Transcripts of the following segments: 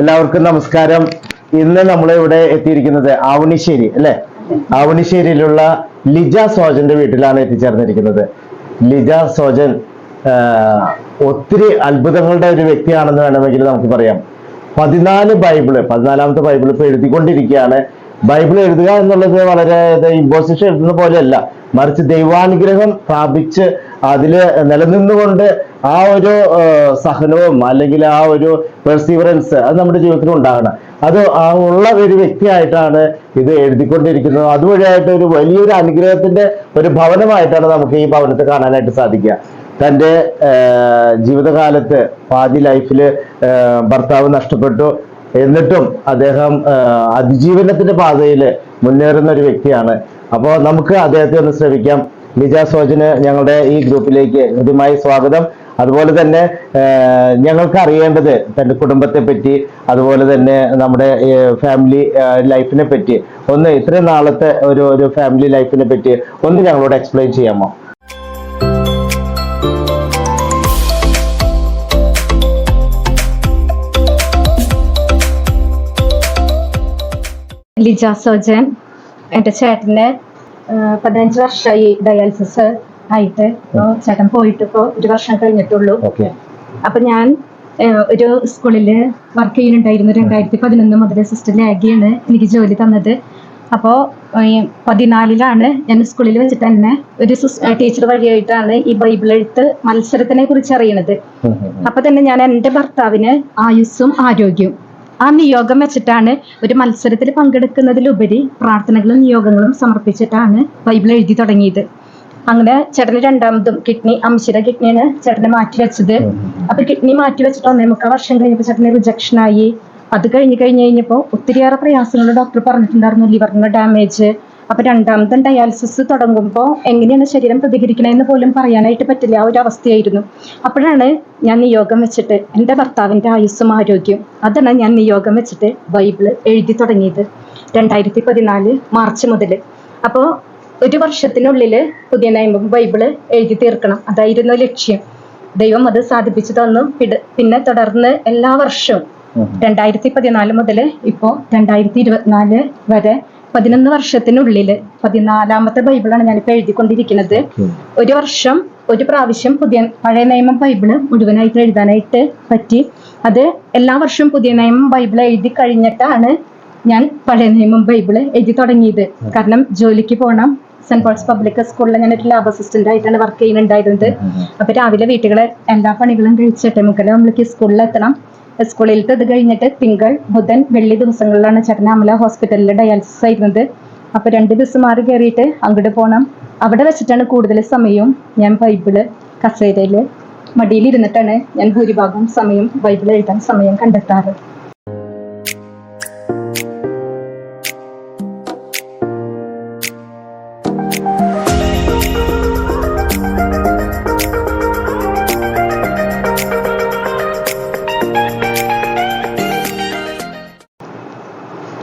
എല്ലാവർക്കും നമസ്കാരം. ഇന്ന് നമ്മൾ ഇവിടെ എത്തിയിരിക്കുന്നത് ആവണിശ്ശേരി അല്ലെ? ആവണിശ്ശേരിയിലുള്ള ലിജ സോജന്റെ വീട്ടിലാണ് എത്തിച്ചേർന്നിരിക്കുന്നത്. ലിജ സോജൻ ഒത്തിരി അത്ഭുതങ്ങളുടെ ഒരു വ്യക്തിയാണെന്ന് വേണമെങ്കിൽ നമുക്ക് പറയാം. പതിനാല് ബൈബിൾ പതിനാലാമത്തെ ബൈബിൾ ഇപ്പൊ എഴുതിക്കൊണ്ടിരിക്കുകയാണ്. ബൈബിൾ എഴുതുക എന്നുള്ളത് വളരെ ഇമ്പോസിഷൻ എഴുതുന്ന പോലെയല്ല. മറിച്ച് ദൈവാനുഗ്രഹം പ്രാപിച്ച് അതിൽ നിലനിന്നുകൊണ്ട് ആ ഒരു സഹനവും അല്ലെങ്കിൽ ആ ഒരു പെർസീവറൻസ് അത് നമ്മുടെ ജീവിതത്തിൽ ഉണ്ടാകണം. അത് ആ ഉള്ള ഒരു വ്യക്തിയായിട്ടാണ് ഇത് എഴുതിക്കൊണ്ടിരിക്കുന്നത്. അതുവഴിയായിട്ട് ഒരു വലിയൊരു അനുഗ്രഹത്തിന്റെ ഒരു ഭവനമായിട്ടാണ് നമുക്ക് ഈ ഭവനത്തെ കാണാനായിട്ട് സാധിക്കുക. തന്റെ ജീവിതകാലത്ത് പാതി ലൈഫിൽ ഭർത്താവ് നഷ്ടപ്പെട്ടു എന്നിട്ടും അദ്ദേഹം അതിജീവനത്തിന്റെ പാതയിൽ മുന്നേറുന്ന ഒരു വ്യക്തിയാണ്. അപ്പോൾ നമുക്ക് അദ്ദേഹത്തെ ഒന്ന് ശ്രമിക്കാം. ലിജ സോജന് ഞങ്ങളുടെ ഈ ഗ്രൂപ്പിലേക്ക് ഹൃദ്യമായി സ്വാഗതം. അതുപോലെ തന്നെ ഞങ്ങൾക്ക് അറിയേണ്ടത് തന്റെ കുടുംബത്തെ പറ്റി അതുപോലെ തന്നെ നമ്മുടെ ഫാമിലി ലൈഫിനെ പറ്റി. ഒന്ന് ഇത്രയും നാളത്തെ ഒരു ഒരു ഫാമിലി ലൈഫിനെ പറ്റി ഒന്ന് ഞങ്ങളോട് എക്സ്പ്ലെയിൻ ചെയ്യാമോ? ലിജ സോജൻ എന്റെ ചേട്ടന് പതിനഞ്ച് വർഷമായി ഡയാലിസിസ് ആയിട്ട് ചേട്ടൻ പോയിട്ട് ഇപ്പോ ഒരു വർഷം കഴിഞ്ഞിട്ടുള്ളൂ. അപ്പൊ ഞാൻ ഒരു സ്കൂളിൽ വർക്ക് ചെയ്യുന്നുണ്ടായിരുന്നു രണ്ടായിരത്തി പതിനൊന്ന് മുതൽ സിസ്റ്റർ ലാഗിയാണ് എനിക്ക് ജോലി തന്നത്. അപ്പോൾ പതിനാലിലാണ് ഞാൻ സ്കൂളിൽ വെച്ചിട്ട് തന്നെ ഒരു ടീച്ചർ വഴിയായിട്ടാണ് ഈ ബൈബിൾ എഴുത്ത് മത്സരത്തിനെ കുറിച്ച് അറിയണത്. അപ്പൊ തന്നെ ഞാൻ എന്റെ ഭർത്താവിന് ആയുസ്സും ആരോഗ്യവും ആ നിയോഗം വെച്ചിട്ടാണ് ഒരു മത്സരത്തിൽ പങ്കെടുക്കുന്നതിലുപരി പ്രാർത്ഥനകളും നിയോഗങ്ങളും സമർപ്പിച്ചിട്ടാണ് ബൈബിൾ എഴുതി തുടങ്ങിയത്. അങ്ങനെ ചേട്ടന് രണ്ടാമതും കിഡ്നി അംശിയുടെ കിഡ്നിയാണ് ചേട്ടനെ മാറ്റി വെച്ചത്. അപ്പൊ കിഡ്നി മാറ്റി വെച്ചിട്ട് ഒന്നേ മുക്കാൽ വർഷം കഴിഞ്ഞപ്പോൾ ചേട്ടന് റിജക്ഷൻ ആയി. അത് കഴിഞ്ഞ് കഴിഞ്ഞ് കഴിഞ്ഞപ്പോൾ ഒത്തിരിയേറെ പ്രയാസങ്ങൾ ഡോക്ടർ പറഞ്ഞിട്ടുണ്ടായിരുന്നു. ലിവറിന് ഡാമേജ് അപ്പൊ രണ്ടാമതും ഡയാലിസിസ് തുടങ്ങുമ്പോൾ എങ്ങനെയാണ് ശരീരം പ്രതികരിക്കണമെന്ന് പോലും പറയാനായിട്ട് പറ്റില്ല. ആ ഒരു അവസ്ഥയായിരുന്നു. അപ്പോഴാണ് ഞാൻ നിയോഗം വെച്ചിട്ട് എന്റെ ഭർത്താവിന്റെ ആയുസ്സും ആരോഗ്യം അതാണ് ഞാൻ നിയോഗം വെച്ചിട്ട് ബൈബിൾ എഴുതി തുടങ്ങിയത്. രണ്ടായിരത്തി പതിനാല് മാർച്ച് മുതൽ അപ്പോൾ ഒരു വർഷത്തിനുള്ളിൽ പുതിയ നിയമം ബൈബിൾ എഴുതി തീർക്കണം. അതായിരുന്നു ലക്ഷ്യം. ദൈവം അത് സാധിപ്പിച്ചു തന്നു. പിന്നെ തുടർന്ന് എല്ലാ വർഷവും രണ്ടായിരത്തി പതിനാല് മുതൽ ഇപ്പോ രണ്ടായിരത്തി ഇരുപത്തിനാല് വരെ പതിനൊന്ന് വർഷത്തിനുള്ളിൽ പതിനാലാമത്തെ ബൈബിളാണ് ഞാനിപ്പോൾ എഴുതിക്കൊണ്ടിരിക്കുന്നത്. ഒരു വർഷം ഒരു പ്രാവശ്യം പുതിയ പഴയ നിയമം ബൈബിൾ മുഴുവനായിട്ട് എഴുതാനായിട്ട് പറ്റി. അത് എല്ലാ വർഷവും പുതിയ നിയമം ബൈബിൾ എഴുതി കഴിഞ്ഞിട്ടാണ് ഞാൻ പഴയ നിയമം ബൈബിൾ എഴുതി തുടങ്ങിയത്. കാരണം ജോലിക്ക് പോകണം സെന്റ് പോൾസ് പബ്ലിക് സ്കൂളിൽ ഞാൻ ഒരു ലാബ് അസിസ്റ്റന്റ് ആയിട്ടാണ് വർക്ക് ചെയ്യുന്നുണ്ടായിരുന്നത്. അപ്പൊ രാവിലെ വീട്ടുകളെ എല്ലാ പണികളും കഴിച്ചിട്ട് മുക്കല നമ്മൾക്ക് സ്കൂളിൽ എത്തണം. സ്കൂളിലത്തെ ഇത് കഴിഞ്ഞിട്ട് തിങ്കൾ ബുധൻ വെള്ളി ദിവസങ്ങളിലാണ് ചേട്ടൻ അമല ഹോസ്പിറ്റലിൽ ഡയാലിസിസ് ആയിരുന്നത്. അപ്പൊ രണ്ട് ദിവസം മാറി കയറിയിട്ട് അങ്ങോട്ട് പോകണം അവിടെ വെച്ചിട്ടാണ് കൂടുതൽ സമയവും ഞാൻ ബൈബിൾ കസേരയിൽ മടിയിലിരുന്നിട്ടാണ് ഞാൻ ഭൂരിഭാഗം സമയം ബൈബിൾ എഴുതാൻ സമയം കണ്ടെത്താറ്.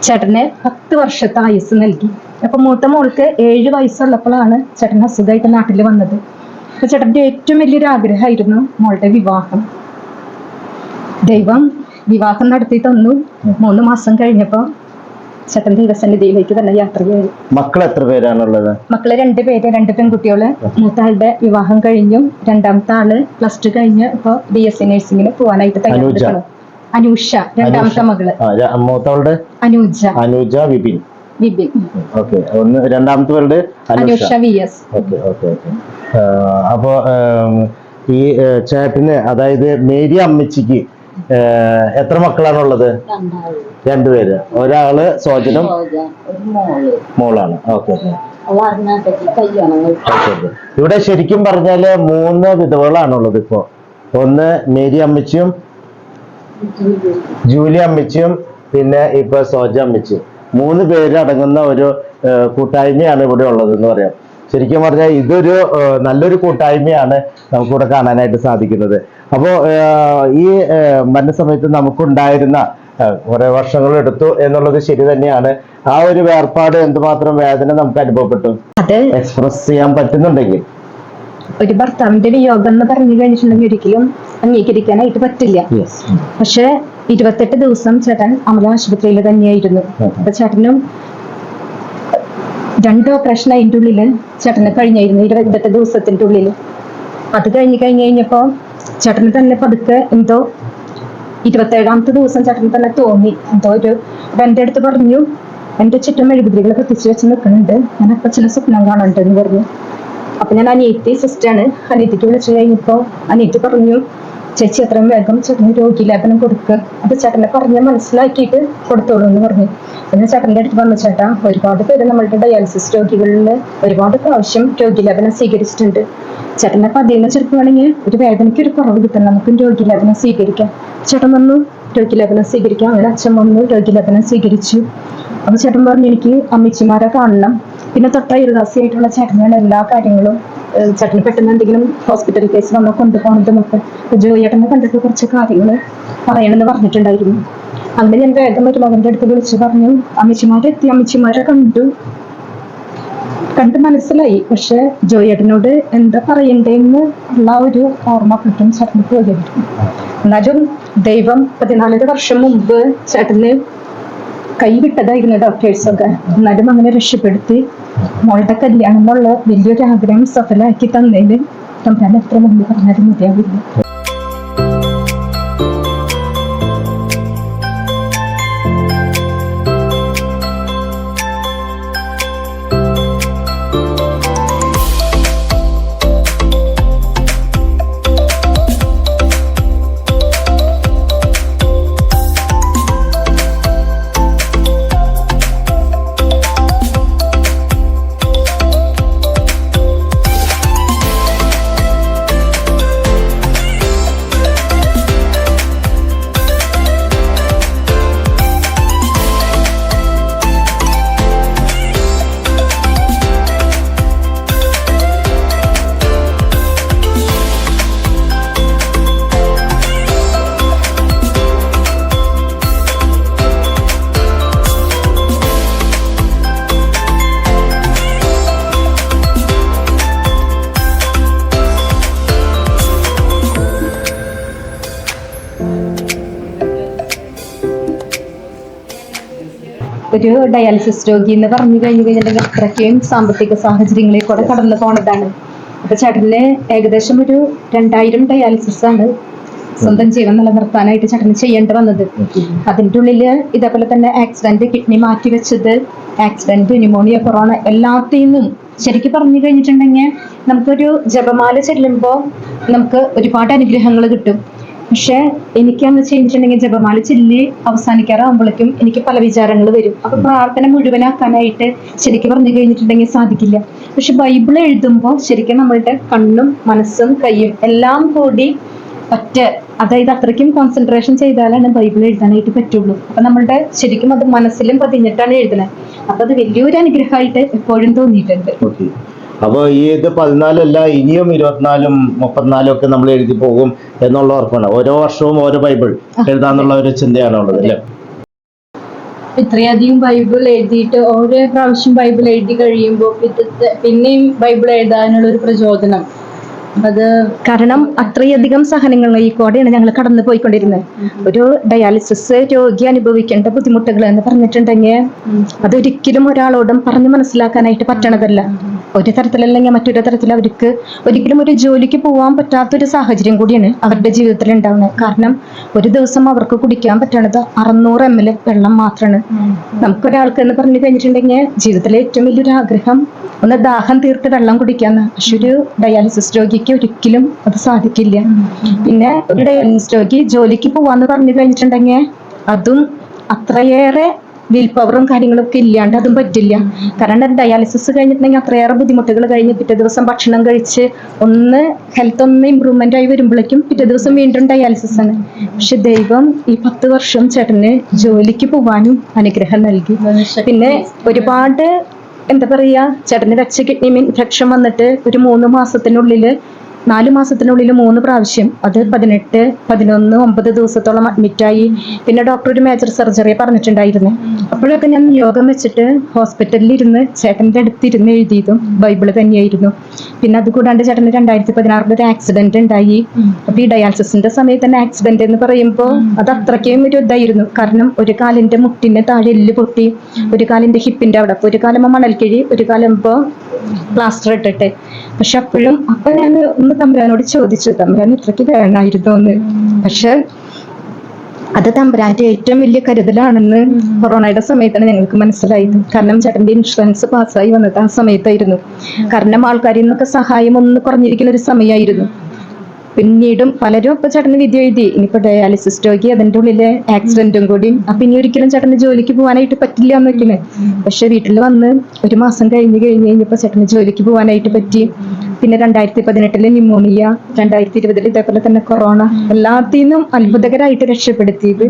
ചേട്ടന് പത്ത് വർഷത്തെ ആയുസ് നൽകി. അപ്പൊ മൂത്ത മോൾക്ക് ഏഴ് വയസ്സുള്ളപ്പോഴാണ് ചേട്ടൻ അസുഖമായിട്ട് നാട്ടിൽ വന്നത്. അപ്പൊ ചേട്ടന്റെ ഏറ്റവും വലിയൊരു ആഗ്രഹമായിരുന്നു മോളുടെ വിവാഹം. ദൈവം വിവാഹം നടത്തി തന്നു. മൂന്ന് മാസം കഴിഞ്ഞപ്പോ ചേട്ടൻ ദൈവസന്നിധിയിലേക്ക് തന്നെ യാത്ര ചെയ്തു മക്കൾ എത്ര പേരാണുള്ളത്? മക്കൾ രണ്ട് പേര് രണ്ട് പെൺകുട്ടികൾ. മൂത്ത ആളുടെ വിവാഹം കഴിഞ്ഞു. രണ്ടാമത്തെ ആൾ പ്ലസ് ടു കഴിഞ്ഞ് ഇപ്പൊ ബി എസ് സി നഴ്സിംഗിന് പോവാനായിട്ട് തയ്യാറെടുക്കണം. അനൂഷ രണ്ടാമത്തെ മകൾ. മൂത്തവളുടെ അനൂജ. അനുജ വിപിൻ. വിപിൻ. ഓക്കെ ഒന്ന് രണ്ടാമത്തെ പേരുടെ Anusha. V S. Okay okay okay. അപ്പോ ഈ ചേട്ടന് അതായത് മേരി അമ്മച്ചിക്ക് എത്ര എത്ര മക്കളാണുള്ളത്? രണ്ടുപേര്. ഒരാൾ സോജനും മോളാണ്. ഓക്കെ. ഇവിടെ ശരിക്കും പറഞ്ഞാൽ മൂന്ന് വിധവകളാണുള്ളത് ഇപ്പോ. ഒന്ന് മേരി അമ്മച്ചിയും ജൂലി അമ്മച്ചിയും പിന്നെ ഇപ്പൊ സോജ അമ്മച്ചിയും. മൂന്ന് പേര് അടങ്ങുന്ന ഒരു കൂട്ടായ്മയാണ് ഇവിടെ ഉള്ളത് എന്ന് പറയാം. ശരിക്കും പറഞ്ഞാൽ ഇതൊരു നല്ലൊരു കൂട്ടായ്മയാണ് നമുക്കിവിടെ കാണാനായിട്ട് സാധിക്കുന്നത്. അപ്പോൾ ഈ മരണ മരണസമയത്ത് നമുക്കുണ്ടായിരുന്ന കുറെ വർഷങ്ങൾ എടുത്തു എന്നുള്ളത് ശരി തന്നെയാണ്. ആ ഒരു വേർപാട് എന്തുമാത്രം വേദന നമുക്ക് അനുഭവപ്പെട്ടു? എക്സ്പ്രസ് ചെയ്യാൻ പറ്റുന്നുണ്ടെങ്കിൽ. ഒരു ഭർത്താവിന്റെ വിയോഗം എന്ന് പറഞ്ഞു കഴിഞ്ഞിട്ടുണ്ടെങ്കിൽ ഒരിക്കലും അംഗീകരിക്കാനായിട്ട് പറ്റില്ല. പക്ഷെ ഇരുപത്തെട്ട് ദിവസം ചേട്ടൻ അമല ആശുപത്രിയിൽ തന്നെയായിരുന്നു. അപ്പൊ ചേട്ടനും രണ്ട് ഓപ്പറേഷൻ അതിന്റെ ഉള്ളിൽ ചേട്ടന് കഴിഞ്ഞായിരുന്നു ഇരുപത്തെട്ട് ദിവസത്തിന്റെ ഉള്ളിൽ. അത് കഴിഞ്ഞ് കഴിഞ്ഞ് കഴിഞ്ഞപ്പോ ചേട്ടന് തന്നെ പതുക്കെ എന്തോ ഇരുപത്തേഴാമത്തെ ദിവസം ചേട്ടന് തന്നെ തോന്നി. എന്തോ ഒരു എന്റെ എന്റെ അടുത്ത് പറഞ്ഞു എന്റെ ചുറ്റും മെഴുകുതിരികൾ കത്തിച്ച് വെച്ച് നിൽക്കുന്നുണ്ട്. ഞാൻ അപ്പൊ ചില സ്വപ്നം കാണുന്നുണ്ട് പറഞ്ഞു. അപ്പൊ ഞാൻ അനിയത്തി സിസ്റ്ററാണ് അനിയത്തിക്ക് വിളിച്ചു കഴിഞ്ഞപ്പോ അനിയത്തി പറഞ്ഞു ചേച്ചി അത്രയും വേഗം ചേട്ടന് രോഗി ലേപനം കൊടുക്കുക അപ്പൊ ചേട്ടനെ പറഞ്ഞ മനസ്സിലാക്കിയിട്ട് കൊടുത്തോളൂ എന്ന് പറഞ്ഞു. പിന്നെ ചേട്ടന്റെ അടുത്ത് പറഞ്ഞു ചേട്ടാ ഒരുപാട് പേര് നമ്മളുടെ ഡയാലിസിസ് രോഗികളിൽ ഒരുപാട് പ്രാവശ്യം രോഗി ലേപനം സ്വീകരിച്ചിട്ടുണ്ട്. ചേട്ടന്റെ പതിയെന്ന് ചെറുപ്പമാണെങ്കിൽ ഒരു വേദനയ്ക്ക് ഒരു കുറവ് കിട്ടണം. നമുക്ക് രോഗി സ്വീകരിക്കാം. ചേട്ടൻ വന്നു രോഗി സ്വീകരിക്കാം. അങ്ങനെ അച്ഛൻ വന്നു രോഗി സ്വീകരിച്ചു. അപ്പൊ ചേട്ടൻ പറഞ്ഞു എനിക്ക് അമ്മച്ചിമാരെ കാണണം. പിന്നെ തൊട്ട ഇരുദാസിയായിട്ടുള്ള ചേട്ടനാണ് എല്ലാ കാര്യങ്ങളും ചേട്ടന് പെട്ടെന്ന് എന്തെങ്കിലും ഹോസ്പിറ്റൽ കേസ് വന്നോ കൊണ്ടുപോകണതും ഒക്കെ ജോയേട്ടനെ കണ്ടിട്ട് കുറച്ച് കാര്യങ്ങൾ പറയണമെന്ന് പറഞ്ഞിട്ടുണ്ടായിരുന്നു. അങ്ങനെ ഞാൻ വേഗം ഒരു മകന്റെ അടുത്ത് വിളിച്ച് പറഞ്ഞു അമ്മച്ചിമാരെ എത്തി അമ്മച്ചിമാരെ കണ്ടു. കണ്ട് മനസ്സിലായി പക്ഷെ ജോയേട്ടനോട് എന്താ പറയണ്ടേന്ന് ഉള്ള ഒരു ഓർമ്മ കിട്ടും ചേട്ടന് പോയിരുന്നു എന്നാലും ദൈവം പതിനാലര വർഷം മുമ്പ് ചേട്ടന് കൈവിട്ടതായിരുന്നു ഡോക്ടേഴ്സൊക്കെ എന്നാലും അങ്ങനെ രക്ഷപ്പെടുത്തി. മോളുടെ കല്യാണം എന്നുള്ള വലിയൊരു ആഗ്രഹം സഫലമാക്കി തന്നതിന് തമ്പ്രാൻ എത്ര മുമ്പ് പറഞ്ഞാലും മതിയാവില്ല. ഒരു ഡയാലിസിസ് രോഗി എന്ന് പറഞ്ഞു കഴിഞ്ഞു കഴിഞ്ഞിട്ടുണ്ടെങ്കിൽ അത്രയ്ക്കും സാമ്പത്തിക സാഹചര്യങ്ങളിൽ കൂടെ കടന്നു പോണതാണ്. അപ്പൊ ചേട്ടന് ഏകദേശം ഒരു രണ്ടായിരം ഡയാലിസിസ് ആണ് സ്വന്തം ജീവൻ നിലനിർത്താനായിട്ട് ചേട്ടന് ചെയ്യേണ്ടി വന്നത്. അതിന്റെ ഉള്ളിൽ ഇതേപോലെ തന്നെ ആക്സിഡന്റ് കിഡ്നി മാറ്റി വെച്ചത് ആക്സിഡന്റ് ന്യൂമോണിയ കൊറോണ എല്ലാത്തിന്നും ശരിക്കും പറഞ്ഞു കഴിഞ്ഞിട്ടുണ്ടെങ്കിൽ നമുക്കൊരു ജപമാല ചെല്ലുമ്പോൾ നമുക്ക് ഒരുപാട് അനുഗ്രഹങ്ങൾ കിട്ടും. പക്ഷെ എനിക്കാന്ന് ചെയ്തിട്ടുണ്ടെങ്കിൽ ജപമാല ചൊല്ലി അവസാനിക്കാറാകുമ്പോഴേക്കും എനിക്ക് പല വിചാരങ്ങൾ വരും. അപ്പൊ പ്രാർത്ഥന മുഴുവനാക്കാനായിട്ട് ശരിക്കും പറഞ്ഞു കഴിഞ്ഞിട്ടുണ്ടെങ്കിൽ സാധിക്കില്ല. പക്ഷെ ബൈബിൾ എഴുതുമ്പോൾ ശരിക്കും നമ്മളുടെ കണ്ണും മനസ്സും കൈയും എല്ലാം കൂടി ഒറ്റ അതായത് അത്രയ്ക്കും കോൺസെൻട്രേഷൻ ചെയ്താലാണ് ബൈബിൾ എഴുതാനായിട്ട് പറ്റുള്ളൂ. അപ്പൊ നമ്മളുടെ ശരിക്കും അത് മനസ്സിലും പതിഞ്ഞിട്ടാണ് എഴുതുന്നത്. അപ്പൊ അത് വലിയൊരു അനുഗ്രഹമായിട്ട് എപ്പോഴും തോന്നിയിട്ടുണ്ട്. ഓക്കെ അപ്പൊ ഈ ഇത് പതിനാലല്ല ഇനിയും ഇരുപത്തിനാലും മുപ്പത്തിനാലും ഒക്കെ നമ്മൾ എഴുതി പോകും എന്നുള്ള ഉറപ്പാണ്. ഓരോ വർഷവും ഓരോ ബൈബിൾ എഴുതാന്നുള്ള ഒരു ചിന്തയാണ് ഉള്ളത് അല്ലേ? ഇത്രയധികം ബൈബിൾ എഴുതിയിട്ട് ഓരോ പ്രാവശ്യം ബൈബിൾ എഴുതി കഴിയുമ്പോൾ പിന്നെയും ബൈബിൾ എഴുതാനുള്ള ഒരു പ്രചോദനം. അത് കാരണം അത്രയധികം സഹനങ്ങൾ ഈ കൂടെയാണ് ഞങ്ങൾ കടന്നു പോയിക്കൊണ്ടിരുന്നത്. ഒരു ഡയാലിസിസ് രോഗി അനുഭവിക്കേണ്ട ബുദ്ധിമുട്ടുകൾ എന്ന് പറഞ്ഞിട്ടുണ്ടെങ്കിൽ അതൊരിക്കലും ഒരാളോടും പറഞ്ഞു മനസ്സിലാക്കാനായിട്ട് പറ്റണതല്ല. ഒരു തരത്തിലല്ലെങ്കിൽ മറ്റൊരു തരത്തിൽ അവർക്ക് ഒരിക്കലും ഒരു ജോലിക്ക് പോകാൻ പറ്റാത്തൊരു സാഹചര്യം കൂടിയാണ് അവരുടെ ജീവിതത്തിൽ ഉണ്ടാവുന്നത്. കാരണം ഒരു ദിവസം അവർക്ക് കുടിക്കാൻ പറ്റണത് അറുന്നൂറ് എം എൽ വെള്ളം മാത്രമാണ് നമുക്കൊരാൾക്ക് എന്ന് പറഞ്ഞു കഴിഞ്ഞിട്ടുണ്ടെങ്കിൽ ജീവിതത്തിലെ ഏറ്റവും വലിയൊരു ആഗ്രഹം ഒന്ന് ദാഹം തീർത്ത് വെള്ളം കുടിക്കാന്ന്. പക്ഷെ ഒരു ഡയാലിസിസ് രോഗിക്ക് ഒരിക്കലും അത് സാധിക്കില്ല. പിന്നെ ഒരു ഡയാലിസിസ് രോഗി ജോലിക്ക് പോവാന്ന് പറഞ്ഞു കഴിഞ്ഞിട്ടുണ്ടെങ്കിൽ അതും അത്രയേറെ വിൽ പവറും കാര്യങ്ങളൊക്കെ ഇല്ലാണ്ട് അതും പറ്റില്ല. കാരണം ഡയാലിസിസ് കഴിഞ്ഞിട്ടുണ്ടെങ്കിൽ അത്രയേറെ ബുദ്ധിമുട്ടുകൾ കഴിഞ്ഞ് പിറ്റേ ദിവസം ഭക്ഷണം കഴിച്ച് ഒന്ന് ഹെൽത്ത് ഒന്ന് ഇമ്പ്രൂവ്മെന്റ് ആയി വരുമ്പോഴേക്കും പിറ്റേ ദിവസം വീണ്ടും ഡയാലിസിസ് ആണ്. പക്ഷെ ദൈവം ഈ പത്ത് വർഷം ചേട്ടന് ജോലിക്ക് പോവാനും അനുഗ്രഹം നൽകി. പിന്നെ ഒരുപാട് എന്താ പറയാ ചേട്ടന് വെച്ച കിഡ്നി ഇൻഫെക്ഷൻ വന്നിട്ട് ഒരു മൂന്ന് മാസത്തിനുള്ളിൽ നാല് മാസത്തിനുള്ളിൽ മൂന്ന് പ്രാവശ്യം അത് പതിനെട്ട് പതിനൊന്ന് ഒമ്പത് ദിവസത്തോളം അഡ്മിറ്റായി പിന്നെ ഡോക്ടർ ഒരു മേജർ സർജറി പറഞ്ഞിട്ടുണ്ടായിരുന്നു. അപ്പോഴൊക്കെ ഞാൻ യോഗം വെച്ചിട്ട് ഹോസ്പിറ്റലിൽ ഇരുന്ന് ചേട്ടന്റെ അടുത്തിരുന്ന് എഴുതിയതും ബൈബിൾ തന്നെയായിരുന്നു. പിന്നെ അതുകൂടാണ്ട് ചേട്ടന് രണ്ടായിരത്തി പതിനാറിൽ ഒരു ആക്സിഡന്റ് ഉണ്ടായി. അപ്പൊ ഈ ഡയാലിസിസിന്റെ സമയത്ത് തന്നെ ആക്സിഡന്റ് എന്ന് പറയുമ്പോൾ അത് അത്രയ്ക്കും ഒരു ഇതായിരുന്നു. കാരണം ഒരു കാലിന്റെ മുട്ടിന് താഴെ എല്ല് പൊട്ടി ഒരു കാലിന്റെ ഹിപ്പിന്റെ അവിടെ. ഒരു കാലം മണൽക്കിഴി ഒരു കാലം ഇപ്പോ പ്ലാസ്റ്റർ ഇട്ടിട്ട്. പക്ഷെ അപ്പോഴും അപ്പൊ ഞാൻ ഒന്ന് തമ്പുരാനോട് ചോദിച്ചു തമ്പുരാൻ ഇത്രയ്ക്ക് വേണമായിരുന്നു എന്ന്? പക്ഷെ അത് തമ്പുരാന്റെ ഏറ്റവും വലിയ കരുതലാണെന്ന് കൊറോണയുടെ സമയത്താണ് ഞങ്ങൾക്ക് മനസ്സിലായത്. കാരണം ചേട്ടന്റെ ഇൻഷുറൻസ് പാസ്സായി വന്നത് ആ സമയത്തായിരുന്നു. കാരണം ആൾക്കാരിൽ നിന്നൊക്കെ സഹായം ഒന്ന് കുറഞ്ഞിരിക്കുന്ന ഒരു സമയമായിരുന്നു. പിന്നീടും പലരും ഇപ്പൊ ചേട്ടന് വിധി എഴുതി. ഇനിയിപ്പോ ഡയാലിസിസ് രോഗി അതിന്റെ ഉള്ളിലെ ആക്സിഡന്റും കൂടി. അപ്പൊ ഇനി ഒരിക്കലും ചേട്ടന് ജോലിക്ക് പോകാനായിട്ട് പറ്റില്ല എന്നൊക്കെയാണ് പക്ഷെ വീട്ടിൽ വന്ന് ഒരു മാസം കഴിഞ്ഞ് കഴിഞ്ഞ് കഴിഞ്ഞപ്പോ ചേട്ടന് ജോലിക്ക് പോകാനായിട്ട് പറ്റി. പിന്നെ രണ്ടായിരത്തി പതിനെട്ടിൽ ന്യൂമോണിയ രണ്ടായിരത്തി ഇരുപതിൽ ഇതേപോലെ തന്നെ കൊറോണ എല്ലാത്തിൽ നിന്നും അത്ഭുതകരമായിട്ട് രക്ഷപ്പെടുത്തിയത്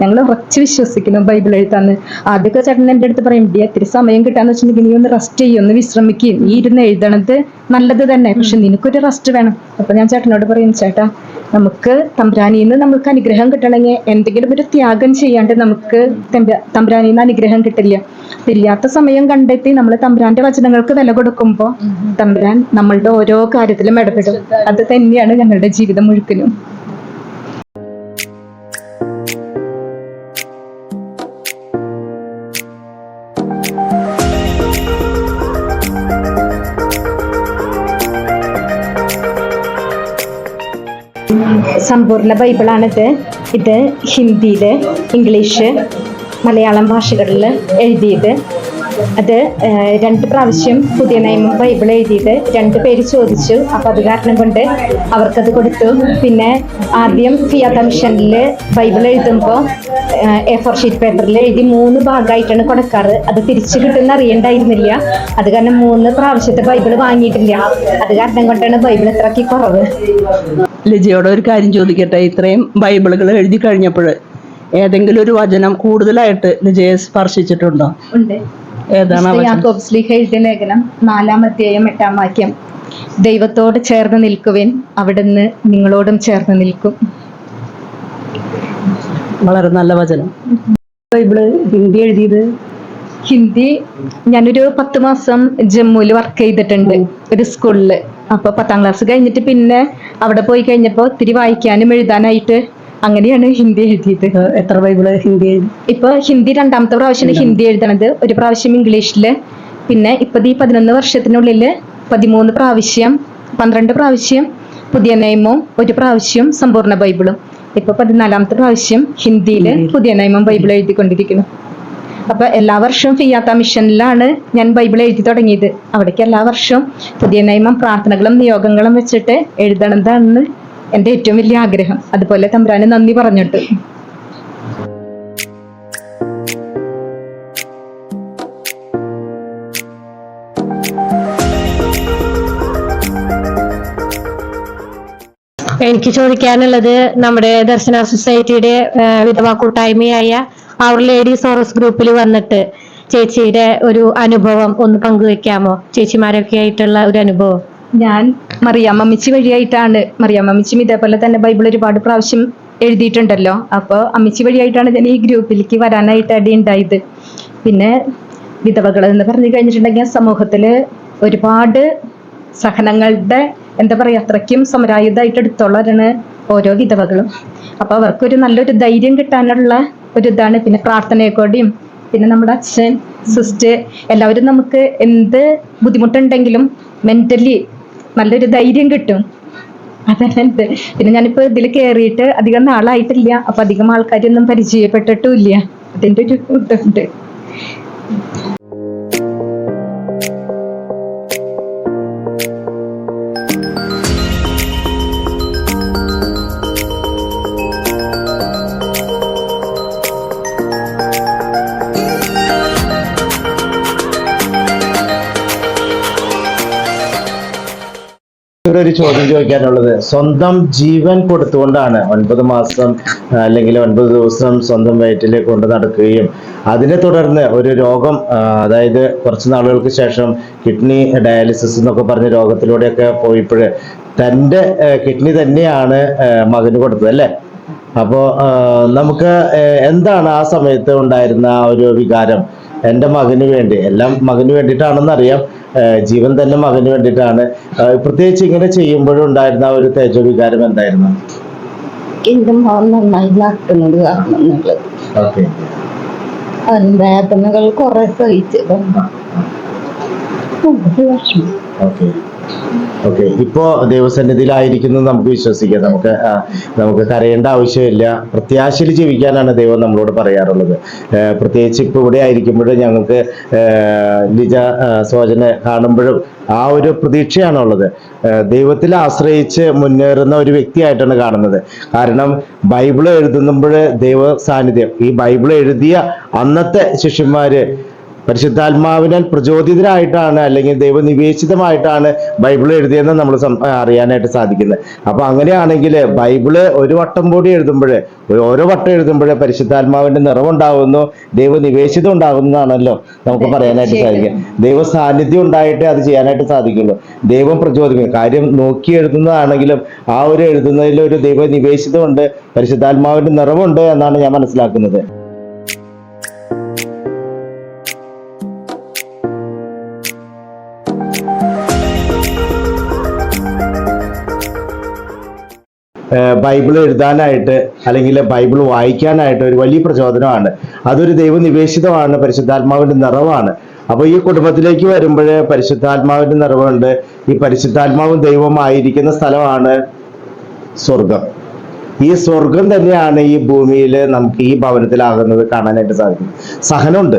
ഞങ്ങൾ ഉറച്ചു വിശ്വസിക്കുന്നു ബൈബിൾ എഴുതാന്ന്. ആദ്യമൊക്കെ ചേട്ടൻ എന്റെ അടുത്ത് പറയും ഡി എത്ര സമയം കിട്ടാന്ന് വെച്ചിട്ടുണ്ടെങ്കിൽ നീ ഒന്ന് റെസ്റ്റ് ചെയ്യും ഒന്ന് വിശ്രമിക്കുകയും നീ ഇരുന്ന് എഴുതണത് നല്ലത് തന്നെ പക്ഷെ നിനക്കൊരു റെസ്റ്റ് വേണം. അപ്പൊ ഞാൻ ചേട്ടനോട് പറയും ചേട്ടാ നമുക്ക് തമ്പ്രാനിന്ന് നമുക്ക് അനുഗ്രഹം കിട്ടണമെങ്കിൽ എന്തെങ്കിലും ഒരു ത്യാഗം ചെയ്യാണ്ട് നമുക്ക് തമ്പ്രാനിന്ന് അനുഗ്രഹം കിട്ടില്ല. തിരിയാത്ത സമയം കണ്ടെത്തി നമ്മൾ തമ്പ്രാന്റെ വചനങ്ങൾക്ക് വില കൊടുക്കുമ്പോൾ തമ്പ്രാൻ നമ്മളുടെ ഓരോ കാര്യത്തിലും ഇടപെടും. അത് തന്നെയാണ് ഞങ്ങളുടെ ജീവിതം മുഴുക്കനും. സമ്പൂർണ ബൈബിളാണിത് ഇത്. ഹിന്ദിയിൽ ഇംഗ്ലീഷ് മലയാളം ഭാഷകളിൽ എഴുതിയത്. അത് രണ്ട് പ്രാവശ്യം പുതിയ നിയമം ബൈബിൾ എഴുതിയത് രണ്ട് പേര് ചോദിച്ചു. അപ്പൊ അത് കാരണം കൊണ്ട് അവർക്കത് കൊടുത്തു. പിന്നെ ആദ്യം ഫിയാത്ത മിഷനിൽ ബൈബിൾ എഴുതുമ്പോൾ എ ഫോർ ഷീറ്റ് പേപ്പറിൽ എഴുതി മൂന്ന് ഭാഗമായിട്ടാണ് കൊടുക്കാറ്. അത് തിരിച്ചു കിട്ടുന്ന അറിയണ്ടായിരുന്നില്ല. അത് കാരണം മൂന്ന് പ്രാവശ്യത്തെ ബൈബിൾ വാങ്ങിയിട്ടില്ല. അത് കാരണം കൊണ്ടാണ് ബൈബിൾ ഇത്രയ്ക്ക് കുറവ്. ലിജിയോട് ഒരു കാര്യം ചോദിക്കട്ടെ? ഇത്രയും ബൈബിളുകൾ എഴുതി കഴിഞ്ഞപ്പോൾ ഏതെങ്കിലും ഒരു വചനം കൂടുതലായിട്ട് ലിജയെ സ്പർശിച്ചിട്ടുണ്ടോ? ഉണ്ട്. യാക്കോബ് എഴുതിയ ലേഖനം നാലാം അധ്യായം എട്ടാം വാക്യം. ദൈവത്തോട് ചേർന്ന് നിൽക്കുവിൻ അവിടുന്ന് നിങ്ങളോടും ചേർന്ന് നിൽക്കും. വളരെ നല്ല വചനം. ബൈബിൾ ഹിന്ദി എഴുതിയത്? ഹിന്ദി ഞാനൊരു പത്ത് മാസം ജമ്മുവിൽ വർക്ക് ചെയ്തിട്ടുണ്ട് ഒരു സ്കൂളിൽ അപ്പൊ പത്താം ക്ലാസ് കഴിഞ്ഞിട്ട് പിന്നെ അവിടെ പോയി കഴിഞ്ഞപ്പോൾ ഇത്തിരി വായിക്കാനും എഴുതാനായിട്ട് അങ്ങനെയാണ് ഹിന്ദി എഴുതിയത്. എത്ര ബൈബിൾ ഹിന്ദി ഇപ്പൊ ഹിന്ദി രണ്ടാമത്തെ പ്രാവശ്യമാണ് ഹിന്ദി എഴുതണത്. ഒരു പ്രാവശ്യം ഇംഗ്ലീഷിൽ. പിന്നെ ഇപ്പൊ ഈ പതിനൊന്ന് വർഷത്തിനുള്ളിൽ പതിമൂന്ന് പ്രാവശ്യം പന്ത്രണ്ട് പ്രാവശ്യം പുതിയ നിയമവും ഒരു പ്രാവശ്യം സമ്പൂർണ ബൈബിളും. ഇപ്പൊ പതിനാലാമത്തെ പ്രാവശ്യം ഹിന്ദിയിൽ പുതിയ നിയമം ബൈബിൾ എഴുതിക്കൊണ്ടിരിക്കുന്നു. അപ്പൊ എല്ലാ വർഷവും ഫിയാത്ത മിഷനിലാണ് ഞാൻ ബൈബിൾ എഴുതി തുടങ്ങിയത്. അവിടേക്ക് എല്ലാ വർഷവും പുതിയ നിയമം പ്രാർത്ഥനകളും നിയോഗങ്ങളും വെച്ചിട്ട് എഴുതണതാണ് എന്റെ ഏറ്റവും വലിയ ആഗ്രഹം. അതുപോലെ തമ്പുരാന് നന്ദി പറഞ്ഞിട്ട്. എനിക്ക് ചോദിക്കാനുള്ളത് നമ്മുടെ ദർശന സൊസൈറ്റിയുടെ വിധവാ കൂട്ടായ്മയായ അവർ ലേഡീസ് ഓറസ് ഗ്രൂപ്പിൽ വന്നിട്ട് ചേച്ചിയുടെ ഒരു അനുഭവം ഒന്ന് പങ്കുവെക്കാമോ? ചേച്ചിമാരൊക്കെ ആയിട്ടുള്ള ഒരു അനുഭവം. ഞാൻ മറിയാമ്മച്ചി വഴിയായിട്ടാണ് മറിയാമ്മച്ചിയും ഇതേപോലെ തന്നെ ബൈബിൾ ഒരുപാട് പ്രാവശ്യം എഴുതിയിട്ടുണ്ടല്ലോ. അപ്പോൾ അമ്മച്ചി വഴിയായിട്ടാണ് ഞാൻ ഈ ഗ്രൂപ്പിലേക്ക് വരാനായിട്ട് അടി ഉണ്ടായത്. പിന്നെ വിധവകൾ എന്ന് പറഞ്ഞു കഴിഞ്ഞിട്ടുണ്ടെങ്കിൽ സമൂഹത്തിൽ ഒരുപാട് സഹനങ്ങളുടെ എന്താ പറയാ അത്രയ്ക്കും സമരായുധമായിട്ട് എടുത്തുള്ളവരാണ് ഓരോ വിധവകളും. അപ്പോൾ അവർക്കൊരു നല്ലൊരു ധൈര്യം കിട്ടാനുള്ള ഒരു ഇതാണ്. പിന്നെ പ്രാർത്ഥനയെക്കൂടിയും പിന്നെ നമ്മുടെ അച്ഛൻ സിസ്റ്റർ എല്ലാവരും നമുക്ക് എന്ത് ബുദ്ധിമുട്ടുണ്ടെങ്കിലും മെന്റലി നല്ലൊരു ധൈര്യം കിട്ടും. അതന്നെ പിന്നെ ഞാനിപ്പോ ഇതിൽ കയറിയിട്ട് അധികം നാളായിട്ടില്ല. അപ്പൊ അധികം ആൾക്കാരൊന്നും പരിചയപ്പെട്ടിട്ടുമില്ല അതിന്റെ ഒരു ഇതുണ്ട്. ഒരു ചോദ്യം ചോദിക്കാനുള്ളത്. സ്വന്തം ജീവൻ കൊടുത്തുകൊണ്ടാണ് ഒൻപത് മാസം അല്ലെങ്കിൽ ഒൻപത് ദിവസം സ്വന്തം വയറ്റിൽ കൊണ്ട് നടക്കുകയും അതിനെ തുടർന്ന് ഒരു രോഗം അതായത് കുറച്ച് നാളുകൾക്ക് ശേഷം കിഡ്നി ഡയാലിസിസ് എന്നൊക്കെ പറഞ്ഞ രോഗത്തിലൂടെയൊക്കെ പോയപ്പോൾ തന്റെ കിഡ്നി തന്നെയാണ് മകന് കൊടുത്തത് അല്ലേ? അപ്പോൾ നമുക്ക് എന്താണ് ആ സമയത്ത് ഉണ്ടായിരുന്ന ഒരു വികാരം? എന്റെ മകന് വേണ്ടി എല്ലാം മകന് വേണ്ടിയിട്ടാണെന്ന് അറിയാം. ജീവൻ തന്നെ മകന് വേണ്ടിയിട്ടാണ്. പ്രത്യേകിച്ച് ഇങ്ങനെ ചെയ്യുമ്പോഴും ഉണ്ടായിരുന്ന ആ ഒരു തേജോ വികാരം എന്തായിരുന്നു? എന്റെ മോൻ നന്നായി നടക്കുന്നത് ഓക്കെ. അതിന് വേദനകൾ കുറെ സഹിച്ചതും വിഷമം. ഓക്കെ ഇപ്പോ ദൈവസന്നിധിയിലായിരിക്കുന്നത് നമുക്ക് വിശ്വസിക്കാം. നമുക്ക് നമുക്ക് കരയേണ്ട ആവശ്യമില്ല. പ്രത്യാശയിൽ ജീവിക്കാനാണ് ദൈവം നമ്മളോട് പറയാറുള്ളത്. പ്രത്യേകിച്ച് ഇപ്പൊ ഇവിടെ ആയിരിക്കുമ്പോഴും ഞങ്ങൾക്ക് ലിജ ആ, കാണുമ്പോഴും ആ ഒരു പ്രതീക്ഷയാണുള്ളത്. ദൈവത്തിൽ ആശ്രയിച്ച് മുന്നേറുന്ന ഒരു വ്യക്തിയായിട്ടാണ് കാണുന്നത്. കാരണം ബൈബിൾ എഴുതുമ്പോൾ ദൈവ സാന്നിധ്യം ഈ ബൈബിൾ എഴുതിയ അന്നത്തെ ശിഷ്യന്മാര് പരിശുദ്ധാത്മാവിനാൽ പ്രചോദിതരായിട്ടാണ് അല്ലെങ്കിൽ ദൈവനിവേശിതമായിട്ടാണ് ബൈബിൾ എഴുതിയെന്ന് നമ്മൾ അറിയാനായിട്ട് സാധിക്കുന്നത്. അപ്പൊ അങ്ങനെയാണെങ്കിൽ ബൈബിൾ ഒരു വട്ടം കൂടി എഴുതുമ്പോൾ ഓരോ വട്ടം എഴുതുമ്പോൾ പരിശുദ്ധാത്മാവിന്റെ നിറവുണ്ടാകുന്നു ദൈവനിവേശിതം ഉണ്ടാകുന്നതാണല്ലോ നമുക്ക് പറയാനായിട്ട് സാധിക്കുക. ദൈവ സാന്നിധ്യം ഉണ്ടായിട്ടേ അത് ചെയ്യാനായിട്ട് സാധിക്കുള്ളൂ. ദൈവം പ്രചോദിപ്പിക്കും. കാര്യം നോക്കി എഴുതുന്നതാണെങ്കിലും ആ ഒരു എഴുതുന്നതിൽ ഒരു ദൈവനിവേശിതമുണ്ട് പരിശുദ്ധാത്മാവിന്റെ നിറവുണ്ട് എന്നാണ് ഞാൻ മനസ്സിലാക്കുന്നത്. ബൈബിൾ എഴുതാനായിട്ട് അല്ലെങ്കിൽ ബൈബിൾ വായിക്കാനായിട്ട് ഒരു വലിയ പ്രചോദനമാണ്. അതൊരു ദൈവനിവേശിതമാണ് പരിശുദ്ധാത്മാവിന്റെ നിറവാണ്. അപ്പൊ ഈ കുടുംബത്തിലേക്ക് വരുമ്പോൾ പരിശുദ്ധാത്മാവിന്റെ നിറവുണ്ട്. ഈ പരിശുദ്ധാത്മാവും ദൈവമായിരിക്കുന്ന സ്ഥലമാണ് സ്വർഗം ഈ സ്വർഗം തന്നെയാണ് ഈ ഭൂമിയിൽ നമുക്ക് ഈ ഭവനത്തിലാകുന്നത് കാണാനായിട്ട് സാധിക്കും. സഹനമുണ്ട്.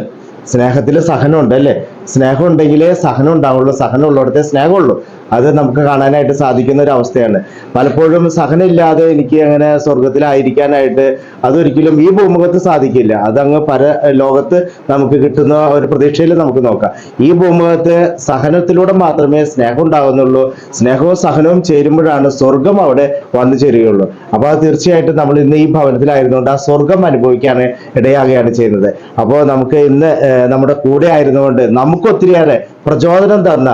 സ്നേഹത്തിൽ സഹനമുണ്ട് അല്ലേ? സ്നേഹം ഉണ്ടെങ്കിലേ സഹനം ഉണ്ടാവുള്ളൂ സഹനം ഉള്ളിടത്തെ സ്നേഹമുള്ളൂ. അത് നമുക്ക് കാണാനായിട്ട് സാധിക്കുന്ന ഒരു അവസ്ഥയാണ്. പലപ്പോഴും സഹനമില്ലാതെ എനിക്ക് അങ്ങനെ സ്വർഗത്തിലായിരിക്കാനായിട്ട് അതൊരിക്കലും ഈ ഭൂമുഖത്ത് സാധിക്കില്ല. അതങ്ങ് പര ലോകത്ത് നമുക്ക് കിട്ടുന്ന ഒരു പ്രതീക്ഷയിൽ നമുക്ക് നോക്കാം. ഈ ഭൂമുഖത്ത് സഹനത്തിലൂടെ മാത്രമേ സ്നേഹം ഉണ്ടാകുന്നുള്ളൂ. സ്നേഹവും സഹനവും ചേരുമ്പോഴാണ് സ്വർഗം അവിടെ വന്നു ചേരുകയുള്ളൂ. അപ്പൊ അത് തീർച്ചയായിട്ടും നമ്മൾ ഇന്ന് ഈ ഭവനത്തിലായിരുന്നുകൊണ്ട് ആ സ്വർഗം അനുഭവിക്കാൻ ഇടയാകുകയാണ് ചെയ്യുന്നത്. അപ്പോൾ നമുക്ക് ഇന്ന് നമ്മുടെ കൂടെ ആയിരുന്നുകൊണ്ട് നമുക്ക് ഒത്തിരിയേറെ പ്രചോദനം തന്ന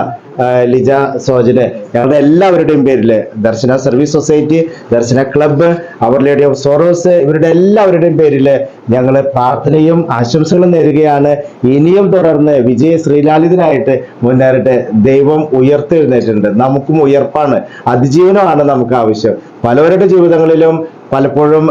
ലിജ സോജന് ഞങ്ങളുടെ എല്ലാവരുടെയും പേരിൽ Darshana service society Darshana club our lady of sorrows ഇവരുടെ എല്ലാവരുടെയും പേരിൽ ഞങ്ങൾ പ്രാർത്ഥനയും ആശംസകളും നേരുകയാണ്. ഇനിയും തുടർന്ന് വിജയ ശ്രീലാളിതനായിട്ട് മുന്നേറട്ടെ ദൈവം ഉയർത്തെഴുന്നേറ്റിട്ടുണ്ട്. നമുക്കും ഉയർപ്പാണ്. അതിജീവനമാണ് നമുക്ക് ആവശ്യം. പലവരുടെ ജീവിതങ്ങളിലും പലപ്പോഴും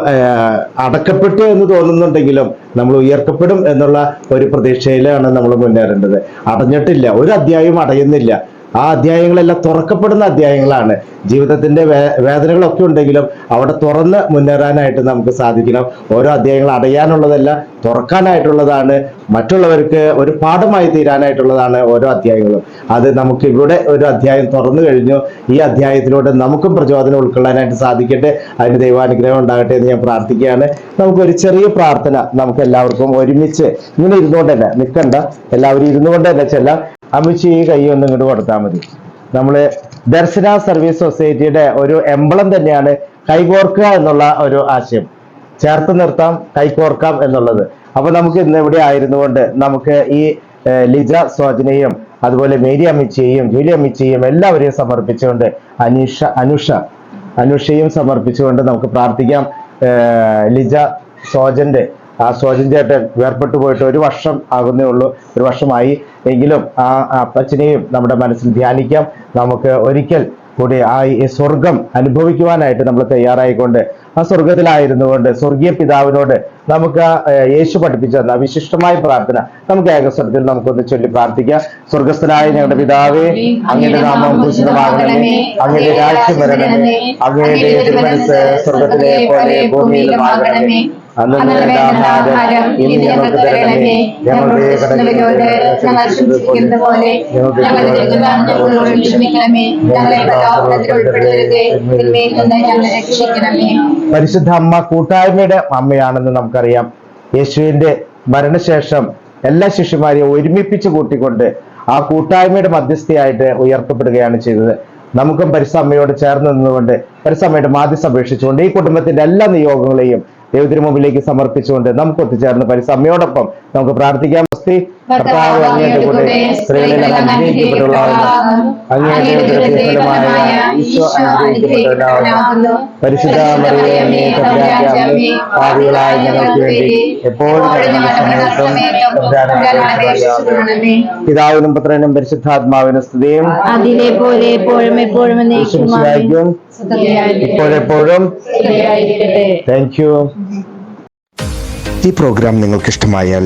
അടക്കപ്പെട്ടു എന്ന് തോന്നുന്നുണ്ടെങ്കിലും നമ്മൾ ഉയർത്തപ്പെടും എന്നുള്ള ഒരു പ്രതീക്ഷയിലാണ് നമ്മൾ മുന്നേറേണ്ടത്. അടഞ്ഞിട്ടില്ല ഒരു അധ്യായവും അടയുന്നില്ല. ആ അധ്യായങ്ങളെല്ലാം തുറക്കപ്പെടുന്ന അധ്യായങ്ങളാണ്. ജീവിതത്തിന്റെ വേദനകളൊക്കെ ഉണ്ടെങ്കിലും അവിടെ തുറന്ന് മുന്നേറാനായിട്ട് നമുക്ക് സാധിക്കണം. ഓരോ അധ്യായങ്ങൾ അടയാനുള്ളതല്ല തുറക്കാനായിട്ടുള്ളതാണ്. മറ്റുള്ളവർക്ക് ഒരു പാഠമായി തീരാനായിട്ടുള്ളതാണ് ഓരോ അധ്യായങ്ങളും. അത് നമുക്ക് ഇവിടെ ഒരു അധ്യായം തുറന്നു കഴിഞ്ഞു. ഈ അധ്യായത്തിലൂടെ നമുക്കും പ്രചോദനം ഉൾക്കൊള്ളാനായിട്ട് സാധിക്കട്ടെ. അതിന് ദൈവാനുഗ്രഹം ഉണ്ടാകട്ടെ എന്ന് ഞാൻ പ്രാർത്ഥിക്കുകയാണ്. നമുക്ക് ഒരു ചെറിയ പ്രാർത്ഥന നമുക്ക് എല്ലാവർക്കും ഒരുമിച്ച് ഇങ്ങനെ ഇരുന്നുകൊണ്ട് തന്നെ നിൽക്കണ്ട. എല്ലാവരും ഇരുന്നുകൊണ്ട് തന്നെ ചെല്ലാം. അമിച്ച് ഈ കൈ ഒന്ന് ഇങ്ങോട്ട് കൊടുത്താൽ മതി. നമ്മൾ ദർശന സർവീസ് സൊസൈറ്റിയുടെ ഒരു എംബളം തന്നെയാണ് കൈകോർക്കുക എന്നുള്ള ഒരു ആശയം. ചേർത്ത് നിർത്താം കൈകോർക്കാം എന്നുള്ളത്. അപ്പൊ നമുക്ക് ഇന്ന് ഇവിടെ ആയിരുന്നുകൊണ്ട് നമുക്ക് ഈ ലിജ സോജനയും അതുപോലെ മേരി അമ്മിച്ചയും ജൂലി അമ്മിച്ചയും എല്ലാവരെയും സമർപ്പിച്ചുകൊണ്ട് അനീഷ അനുഷ അനുഷയും സമർപ്പിച്ചുകൊണ്ട് നമുക്ക് പ്രാർത്ഥിക്കാം. ലിജ സോജന്റെ ആ സോജൻ ചേട്ടൻ വേർപെട്ടു പോയിട്ട് ഒരു വർഷം ആകുന്നേ ഉള്ളൂ. ഒരു വർഷമായി. എങ്കിലും ആ അപ്പച്ചനെയും നമ്മുടെ മനസ്സിൽ ധ്യാനിക്കാം. നമുക്ക് ഒരിക്കൽ കൂടി ആ സ്വർഗം അനുഭവിക്കുവാനായിട്ട് നമ്മൾ തയ്യാറായിക്കൊണ്ട് ആ സ്വർഗത്തിലായിരുന്നു കൊണ്ട് സ്വർഗീയ പിതാവിനോട് നമുക്ക് യേശു പഠിപ്പിച്ചു തന്ന വിശിഷ്ടമായ പ്രാർത്ഥന നമുക്ക് ഏകസ്വരത്തിൽ നമുക്കൊന്ന് ചൊല്ലി പ്രാർത്ഥിക്കാം. സ്വർഗസ്ഥനായ ഞങ്ങളുടെ പിതാവേ അങ്ങയുടെ നാമം ഭൂഷിതമാകണമേ അങ്ങയുടെ രാജ്യം വരണമേ അങ്ങയുടെ തിരുമനസ് സ്വർഗത്തിലെ പോലെ ഭൂമിയിലും ആകണമേ അന്ന് ആഹാരം ഇന്ന് ഞങ്ങൾക്ക് തരണമേ. ഞങ്ങളുടെ ഞങ്ങൾ പോലെ ക്ഷമിക്കണമേ. ഞങ്ങളെ പ്രലോഭനത്തിൽ ഉൾപ്പെടുത്തരുതേ. തിന്മയിൽ നിന്ന് ഞങ്ങളെ രക്ഷിക്കണമേ. പരിശുദ്ധ അമ്മ കൂട്ടായ്മയുടെ അമ്മയാണെന്ന് നമുക്കറിയാം. യേശുവിന്റെ മരണശേഷം എല്ലാ ശിഷ്യന്മാരെയും ഒരുമിപ്പിച്ച് കൂട്ടിക്കൊണ്ട് ആ കൂട്ടായ്മയുടെ മധ്യസ്ഥയായിട്ട് ഉയർത്തപ്പെടുകയാണ് ചെയ്തത്. നമുക്കും പരിസമ്മയോട് ചേർന്ന് നിന്നുകൊണ്ട് പരിസമ്മയുടെ മാധ്യസ്ഥ അപേക്ഷിച്ചുകൊണ്ട് ഈ കുടുംബത്തിന്റെ എല്ലാ നിയോഗങ്ങളെയും ദൈവത്തിന് മുമ്പിലേക്ക് സമർപ്പിച്ചുകൊണ്ട് നമുക്ക് ഒത്തുചേർന്ന് പരിസമ്മയോടൊപ്പം നമുക്ക് പ്രാർത്ഥിക്കാം. കർത്താവ് അങ്ങയുടെ കൂടെ അങ്ങയുടെ ഈശോ പരിശുദ്ധ പാപികളായ ഞങ്ങൾക്ക് വേണ്ടി എപ്പോഴും സമയത്തും. പിതാവിനും പുത്രനും പരിശുദ്ധാത്മാവിനും സ്തുതിയും. അതിലെ പോലെ എപ്പോഴും ഇപ്പോഴെപ്പോഴും താങ്ക് യു ഈ പ്രോഗ്രാം നിങ്ങൾക്ക് ഇഷ്ടമായാൽ